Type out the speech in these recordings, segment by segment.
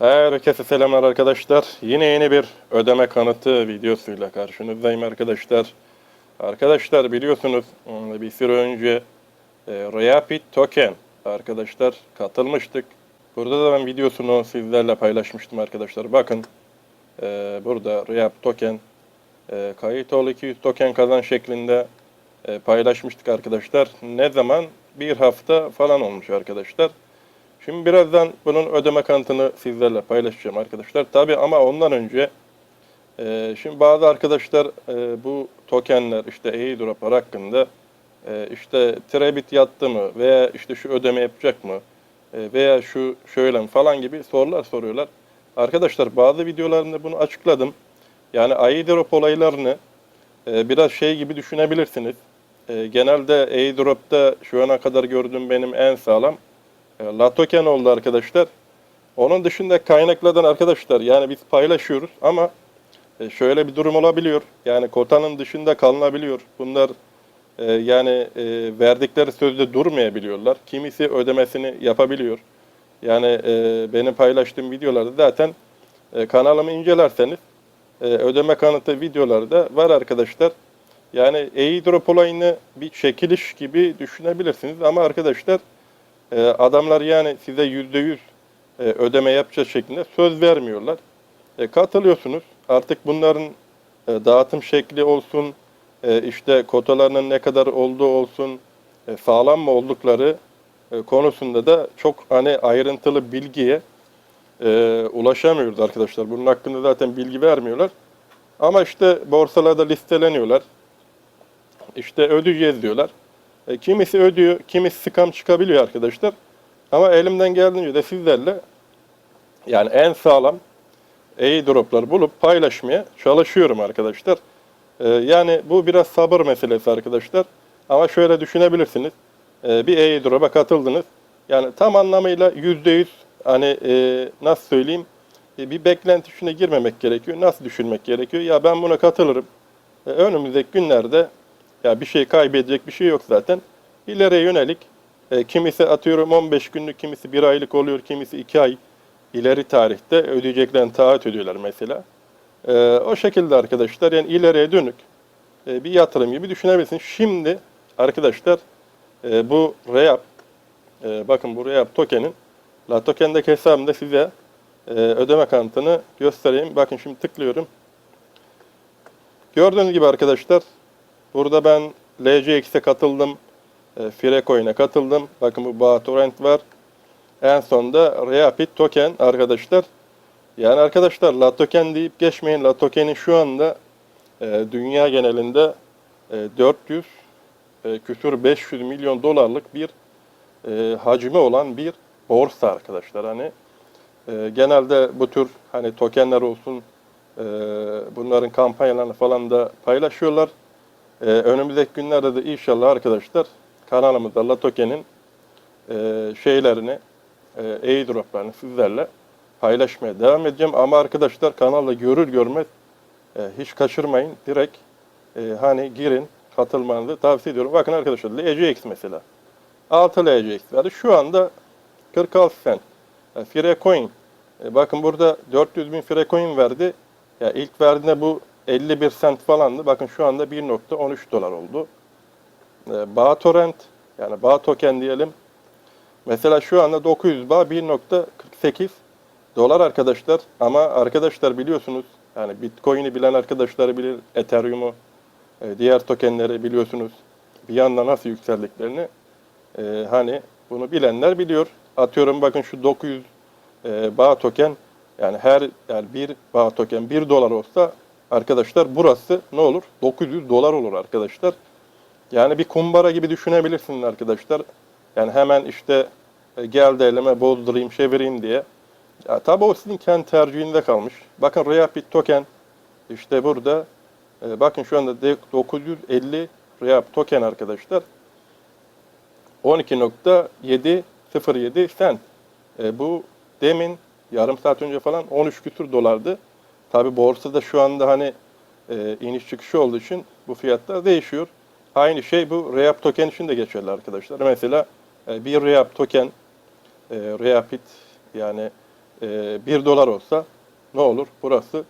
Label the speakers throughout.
Speaker 1: Herkese selamlar arkadaşlar. Yine yeni bir ödeme kanıtı videosuyla karşınızdayım arkadaşlar. Arkadaşlar biliyorsunuz ım, bir süre önce e, Rapid Token arkadaşlar katılmıştık. Burada da ben videosunu sizlerle paylaşmıştım arkadaşlar. Bakın e, burada Rapid Token e, kayıt ol 200 token kazan şeklinde e, paylaşmıştık arkadaşlar. Ne zaman? Bir hafta falan olmuş arkadaşlar. Şimdi birazdan bunun ödeme kanıtını sizlerle paylaşacağım arkadaşlar. Tabi ama ondan önce e, şimdi bazı arkadaşlar e, bu tokenler işte airdroplar hakkında e, işte Trebit yattı mı veya işte şu ödeme yapacak mı e, veya şu şöyle mi falan gibi sorular soruyorlar. Arkadaşlar bazı videolarımda bunu açıkladım. Yani airdrop olaylarını e, biraz şey gibi düşünebilirsiniz. E, genelde airdrop'ta şu ana kadar gördüğüm benim en sağlam e, La token oldu arkadaşlar. Onun dışında kaynaklardan arkadaşlar yani biz paylaşıyoruz ama e, şöyle bir durum olabiliyor. Yani kotanın dışında kalınabiliyor. Bunlar e, yani e, verdikleri sözde durmayabiliyorlar. Kimisi ödemesini yapabiliyor. Yani e, benim paylaştığım videolarda zaten e, kanalımı incelerseniz e, ödeme kanıtı videoları da var arkadaşlar. Yani olayını bir çekiliş gibi düşünebilirsiniz ama arkadaşlar e, adamlar yani size yüzde yüz e, ödeme yapacak şeklinde söz vermiyorlar. E, katılıyorsunuz. Artık bunların e, dağıtım şekli olsun, e, işte kotalarının ne kadar olduğu olsun, e, sağlam mı oldukları e, konusunda da çok hani ayrıntılı bilgiye e, ulaşamıyoruz arkadaşlar. Bunun hakkında zaten bilgi vermiyorlar. Ama işte borsalarda listeleniyorlar. İşte ödeyeceğiz diyorlar. E, kimisi ödüyor, kimisi scam çıkabiliyor arkadaşlar. Ama elimden geldiğince de sizlerle yani en sağlam airdropları bulup paylaşmaya çalışıyorum arkadaşlar. E, yani bu biraz sabır meselesi arkadaşlar. Ama şöyle düşünebilirsiniz. E, bir airdrop'a katıldınız. Yani tam anlamıyla %100 hani nasıl söyleyeyim bir beklenti içine girmemek gerekiyor. Nasıl düşünmek gerekiyor? Ya ben buna katılırım. E, önümüzdeki günlerde ya bir şey kaybedecek bir şey yok zaten. İleriye yönelik e, kimisi atıyorum 15 günlük, kimisi bir aylık oluyor, kimisi 2 ay ileri tarihte ödeyeceklerini taahhüt ediyorlar mesela. E, o şekilde arkadaşlar yani ileriye dönük e, bir yatırım gibi düşünebilirsiniz. Şimdi arkadaşlar e, bu Reap, e, bakın bu Reap token'in La Token'deki hesabımda size e, ödeme kanıtını göstereyim. Bakın şimdi tıklıyorum. Gördüğünüz gibi arkadaşlar Burada ben LCX'e katıldım. E, Firecoin'e katıldım. Bakın bu BaTorrent var. En sonda Rapid Token arkadaşlar. Yani arkadaşlar La Token deyip geçmeyin. La Token'in şu anda e, dünya genelinde e, 400 e, küsur 500 milyon dolarlık bir e, hacmi olan bir borsa arkadaşlar. Hani e, genelde bu tür hani tokenler olsun e, bunların kampanyalarını falan da paylaşıyorlar. Ee, önümüzdeki günlerde de inşallah arkadaşlar kanalımızda Latoken'in e, şeylerini, e, airdroplarını sizlerle paylaşmaya devam edeceğim. Ama arkadaşlar kanalda görür görmez e, hiç kaçırmayın. Direkt e, hani girin katılmanızı tavsiye ediyorum. Bakın arkadaşlar LCX mesela. 6 LCX var. Şu anda 46 cent. E, Firecoin. E, bakın burada 400 bin Firecoin verdi. Ya ilk verdiğinde bu 51 sent falandı. Bakın şu anda 1.13 dolar oldu. E, bağ torrent yani bağ token diyelim. Mesela şu anda 900 bağ 1.48 dolar arkadaşlar. Ama arkadaşlar biliyorsunuz yani Bitcoin'i bilen arkadaşlar bilir, Ethereum'u, e, diğer tokenleri biliyorsunuz. Bir yanda nasıl yükseldiklerini e, hani bunu bilenler biliyor. Atıyorum bakın şu 900 e, bağ token yani her yani bir bağ token 1 dolar olsa Arkadaşlar burası ne olur? 900 dolar olur arkadaşlar. Yani bir kumbara gibi düşünebilirsiniz arkadaşlar. Yani hemen işte e, geldi elime bozdurayım, çevireyim diye. Ya tabi o sizin kendi tercihinde kalmış. Bakın Rapid Token işte burada e, bakın şu anda 950 Rapid Token arkadaşlar. 12.707 cent. E, bu demin yarım saat önce falan 13 küsur dolardı. Tabi borsada şu anda hani e, iniş çıkışı olduğu için bu fiyatlar değişiyor. Aynı şey bu Reap token için de geçerli arkadaşlar. Mesela e, bir Reap token, e, Reapit yani e, 1 dolar olsa ne olur? Burası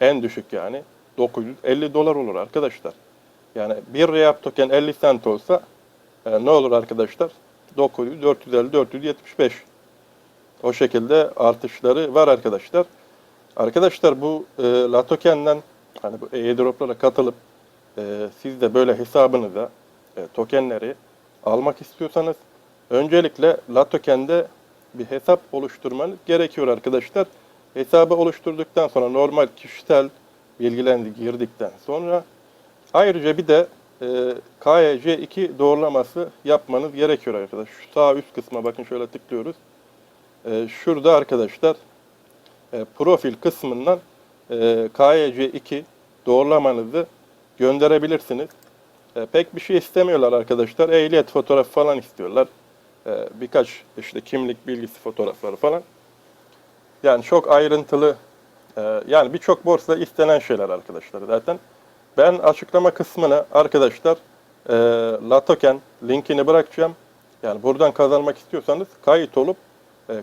Speaker 1: en düşük yani 950 dolar olur arkadaşlar. Yani bir Reap token 50 cent olsa e, ne olur arkadaşlar? 900, 450, 475. O şekilde artışları var arkadaşlar. Arkadaşlar bu e, La Token'den hani bu airdroplara katılıp e, siz de böyle hesabınıza e, tokenleri almak istiyorsanız öncelikle La Token'de bir hesap oluşturmanız gerekiyor arkadaşlar. Hesabı oluşturduktan sonra normal kişisel bilgilerini girdikten sonra ayrıca bir de e, KYC2 doğrulaması yapmanız gerekiyor arkadaşlar. Şu sağ üst kısma bakın şöyle tıklıyoruz. E, şurada arkadaşlar e, profil kısmından e, KYC2 doğrulamanızı gönderebilirsiniz. E, pek bir şey istemiyorlar arkadaşlar. Ehliyet fotoğrafı falan istiyorlar. E, birkaç işte kimlik bilgisi fotoğrafları falan. Yani çok ayrıntılı e, yani birçok borsa istenen şeyler arkadaşlar zaten. Ben açıklama kısmına arkadaşlar e, Latoken linkini bırakacağım. Yani buradan kazanmak istiyorsanız kayıt olup e,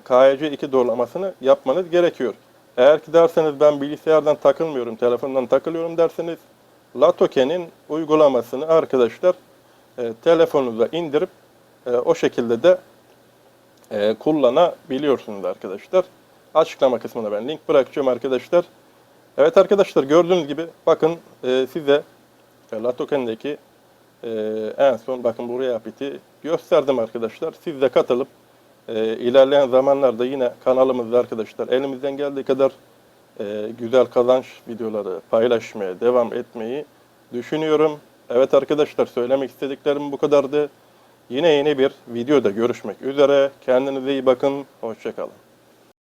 Speaker 1: KYC2 doğrulamasını yapmanız gerekiyor. Eğer ki derseniz ben bilgisayardan takılmıyorum, telefondan takılıyorum derseniz Latoken'in uygulamasını arkadaşlar e, telefonunuza indirip e, o şekilde de e, kullanabiliyorsunuz arkadaşlar. Açıklama kısmına ben link bırakacağım arkadaşlar. Evet arkadaşlar gördüğünüz gibi bakın e, size e, Latoken'deki e, en son bakın buraya apiti gösterdim arkadaşlar. Siz de katılıp e, ilerleyen zamanlarda yine kanalımızda arkadaşlar elimizden geldiği kadar e, güzel kazanç videoları paylaşmaya devam etmeyi düşünüyorum. Evet arkadaşlar söylemek istediklerim bu kadardı. Yine yeni bir videoda görüşmek üzere. Kendinize iyi bakın. Hoşçakalın.